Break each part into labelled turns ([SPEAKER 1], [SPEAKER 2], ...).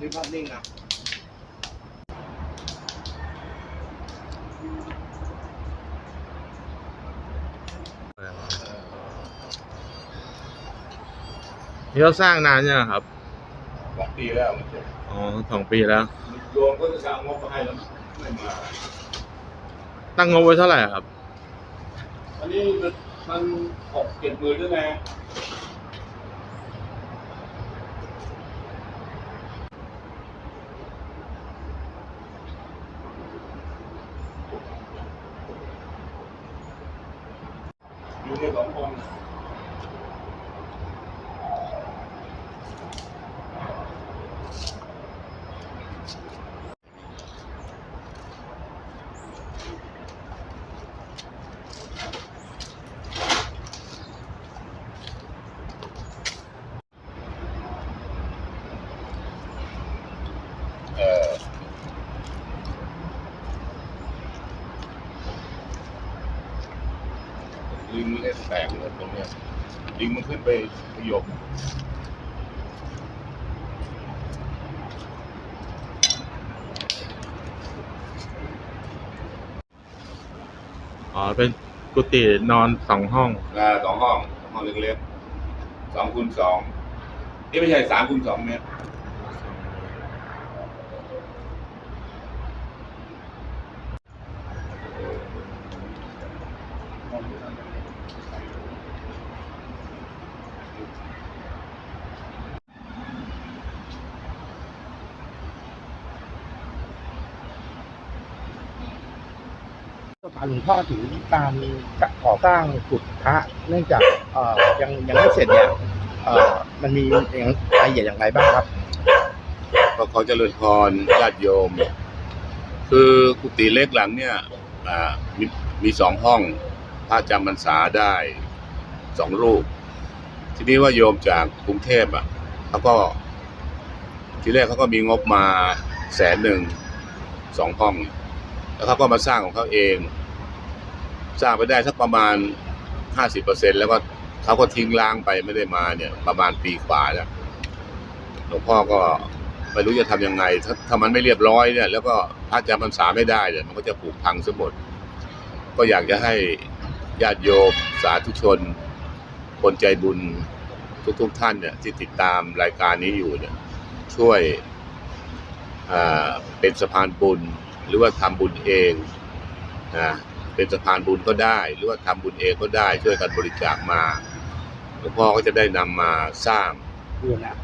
[SPEAKER 1] นี่ภาพนิ่งนะ
[SPEAKER 2] นี่เขาสร้างนานยังครับ
[SPEAKER 3] สองปีแล้วมันจะ
[SPEAKER 2] อ๋อสองปีแล้ว
[SPEAKER 3] โยมก็จะเอางบมาให้แล้วไม่มา
[SPEAKER 2] ตั้งงบไว้เท่าไหร่ครับ
[SPEAKER 3] อันนี้มันหกเจ็ดหมื่นด้วยไงอยู่ในส องคน เออ ลิงมันเล่นแตกเลยตรงเนี้ยลิงมันขึ้นไปขยบ
[SPEAKER 2] อ๋อเป็นกุฏินอนสองห้อง
[SPEAKER 3] อ่าสองห้องห้องเล็กๆสองคูณสองนี่ไม่ใช่สามคูณสองเมตร
[SPEAKER 1] สถาหลวงพ่อถึงการก่อสร้างกุฏพระเนื่องจากเอ่อยังยังไม่เสร็จเนี่ยเอ่อมันมีอย่างรายละเอียดอย่างไรบ้างครับ
[SPEAKER 3] ก็ขอเจริญพรญาติโยม คือกุฏิเล็กหลังเนี่ยอ่ามีมีสองห้องพระจำพรรษาได้สองรูป ทีนี้ว่าโยมจากกรุงเทพอะเขาก็ ทีแรกเขาก็มีงบมาแสนหนึ่งสองห้อง แล้วเขาก็มาสร้างของเขาเอง สร้างไปได้สักประมาณห้าสิบเปอร์เซ็นแล้วก็เขาก็ทิ้งล้างไปไม่ได้มาเนี่ย ประมาณปีกว่าแล้วหลวงพ่อก็ไม่รู้จะทำยังไงถ้าถ้ามันไม่เรียบร้อยเนี่ย แล้วก็พระจำพรรษาไม่ได้เนี่ยมันก็จะผุพังซะหมด ก็อยากจะให้ญาติโยมสาธุชน คนใจบุญทุกๆทท่านเนี่ยที่ติดตามรายการนี้อยู่เนี่ยช่วยอ่าเป็นสะพานบุญ หรือว่าทำบุญเองนะเป็นสะพานบุญก็ได้ หรือว่าทำบุญเองก็ได้ช่วยกันบริจาคมาหลวงพ่อก็จะได้นำมาสร้าง
[SPEAKER 1] ดูนะ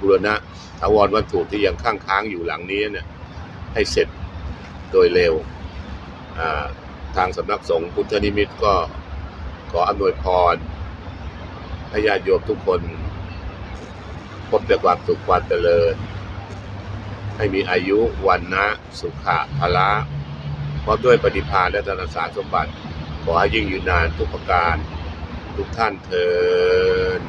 [SPEAKER 3] บูรณะถาวรวัตถุที่ยังค้างค้างอยู่หลังนี้เนี่ยให้เสร็จโดยเร็วอ่าทางสำนักสงฆ์พุทธนิมิตรก็ขออำนวยพร ให้ญาติโยมทุกคน พบแต่ความสุขความเจริญ ให้มีอายุวันนะสุขะพละพร้อมด้วยปฏิภาณและธนสารสมบัติ ขอให้ยิ่งยืนนานทุกประการ ทุกท่านเทิด